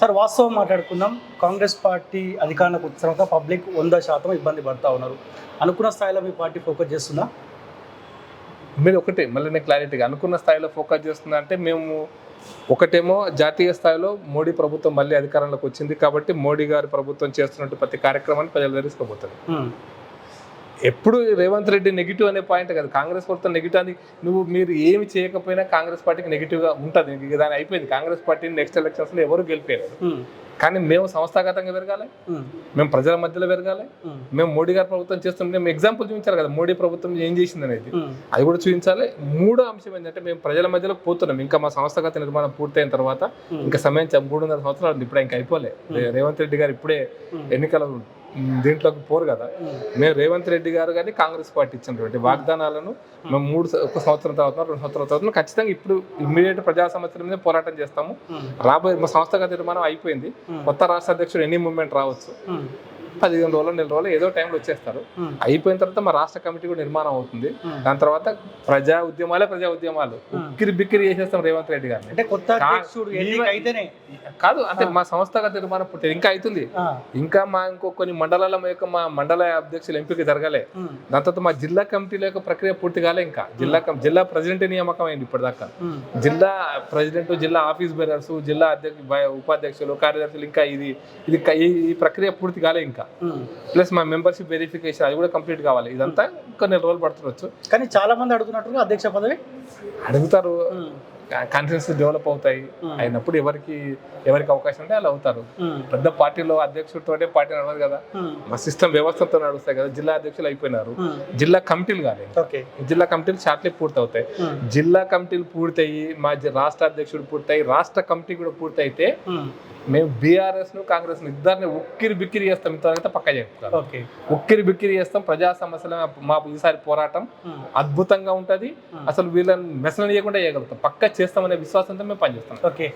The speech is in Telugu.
సార్ వాస్తవం మాట్లాడుకుందాం. కాంగ్రెస్ పార్టీ అధికారంలోకి వచ్చిన తర్వాత పబ్లిక్ వంద శాతం ఇబ్బంది పడతా ఉన్నారు. అనుకున్న స్థాయిలో మీ పార్టీ ఫోకస్ చేస్తుందా? మీరు ఒకటే మళ్ళీ నేను క్లారిటీగా అనుకున్న స్థాయిలో ఫోకస్ చేస్తున్నా అంటే మేము ఒకటేమో జాతీయ స్థాయిలో మోడీ ప్రభుత్వం మళ్ళీ అధికారంలోకి వచ్చింది కాబట్టి మోడీ గారి ప్రభుత్వం చేస్తున్నట్టు ప్రతి కార్యక్రమాన్ని ప్రజలు తెలుసుకోబోతుంది ఎప్పుడు రేవంత్ రెడ్డి నెగిటివ్ అనే పాయింట్ కదా. కాంగ్రెస్ ప్రభుత్వం నెగిటివ్ అని నువ్వు మీరు ఏమి చేయకపోయినా కాంగ్రెస్ పార్టీకి నెగిటివ్గా ఉంటుంది. ఇంక దాని అయిపోయింది. కాంగ్రెస్ పార్టీని నెక్స్ట్ ఎలక్షన్స్లో ఎవరు గెలిపారు కానీ మేము సంస్థాగతంగా పెరగాలి. మేము ప్రజల మధ్యలో పెరగాలి. మేము మోడీ గారి ప్రభుత్వం చేస్తున్నాం మేము ఎగ్జాంపుల్ చూపించారు కదా. మోడీ ప్రభుత్వం ఏం చేసింది అనేది. అది కూడా చూపించాలి. మూడో అంశం ఏంటంటే మేము ప్రజల మధ్యలో పోతున్నాం. ఇంకా మా సంస్థాగత నిర్మాణం పూర్తయిన తర్వాత ఇంకా సమయం మూడున్నర సంవత్సరాలు. ఇప్పుడు ఇంకా అయిపోలే. రేవంత్ రెడ్డి గారు ఇప్పుడే ఎన్నికల దీంట్లోకి పోరు కదా. మేము రేవంత్ రెడ్డి గారు కానీ కాంగ్రెస్ పార్టీ ఇచ్చినటువంటి వాగ్దానాలను మేము మూడు ఒక సంవత్సరం తర్వాత రెండు సంవత్సరాల తర్వాత ఖచ్చితంగా ఇప్పుడు ఇమ్మీడియట్ ప్రజా సమస్యల మీద పోరాటం చేస్తాము. రాబోయే మా సంస్థాగత నిర్మాణం అయిపోయింది. కొత్త రాష్ట్ర అధ్యక్షుడు ఎన్ని మూమెంట్ రావచ్చు. పదిహేను రోజులు నెల రోజులు ఏదో టైంలో వచ్చేస్తారు. అయిపోయిన తర్వాత మా రాష్ట్ర కమిటీ కూడా నిర్మాణం అవుతుంది. దాని తర్వాత ప్రజా ఉద్యమాలే ప్రజా ఉద్యమాలు. ఉక్కిరి బిక్కిరి చేసేస్తాం రేవంత్ రెడ్డి గారిని. అంటే కొత్త కాదు అంటే మా సంస్థాగత నిర్మాణం పుట్టింది. ఇంకా అవుతుంది. ఇంకా మా ఇంకో కొన్ని మండలాల యొక్క మా మండల అధ్యక్షులు ఎంపిక జరగలే. దాని తర్వాత మా జిల్లా కమిటీల యొక్క ప్రక్రియ పూర్తి కాలే ఇంకా. జిల్లా జిల్లా ప్రెసిడెంట్ నియామకం అయింది ఇప్పటిదాకా జిల్లా ప్రెసిడెంట్ జిల్లా ఆఫీస్ బేరర్స్ జిల్లా అధ్యక్ష ఉపాధ్యక్షులు కార్యదర్శులు ఇంకా ఇది ఇది ఈ ప్రక్రియ పూర్తి కాలే ఇంకా. ఉమ్. ప్లస్ మా మెంబర్షిప్ వెరిఫికేషన్ అది కూడా కంప్లీట్ కావాలి. ఇదంతా ఇంకా నెల రోజులు పడుతుండొచ్చు. కానీ చాలా మంది అడుగుతున్నట్టుగా అధ్యక్ష పదవి అడుగుతారు. కాన్ఫిడెన్స్ డెవలప్ అవుతాయి. అయినప్పుడు ఎవరికి ఎవరికి అవకాశం ఉంటే అలా అవుతారు. పెద్ద పార్టీలో అధ్యక్షుడితోటే పార్టీ నడవదు కదా. మా సిస్టమ్ వ్యవస్థతో నడుస్తాయి కదా. జిల్లా అధ్యక్షులు అయిపోయినారు. జిల్లా కమిటీలు ఓకే. జిల్లా కమిటీలు షార్ట్లీ పూర్తి అవుతాయి ఉమ్, జిల్లా కమిటీలు పూర్తయి మా రాష్ట్ర అధ్యక్షుడు పూర్తయి రాష్ట్ర కమిటీ కూడా పూర్తయితే మేము బీఆర్ఎస్ను కాంగ్రెస్ను ఇద్దరిని ఉక్కిరి బిక్కిరి చేస్తాం. ఇంతవరకు పక్క చెప్తాను. ఓకే. ఉక్కిరి బిక్కిరి చేస్తాం. ప్రజా సమస్యల మా ఈసారి పోరాటం అద్భుతంగా ఉంటది. అసలు వీళ్ళని మెసలు చేయకుండా చేయగలుగుతాం. పక్క చేస్తామనే విశ్వాసంతో మేము పనిచేస్తాం. ఓకే.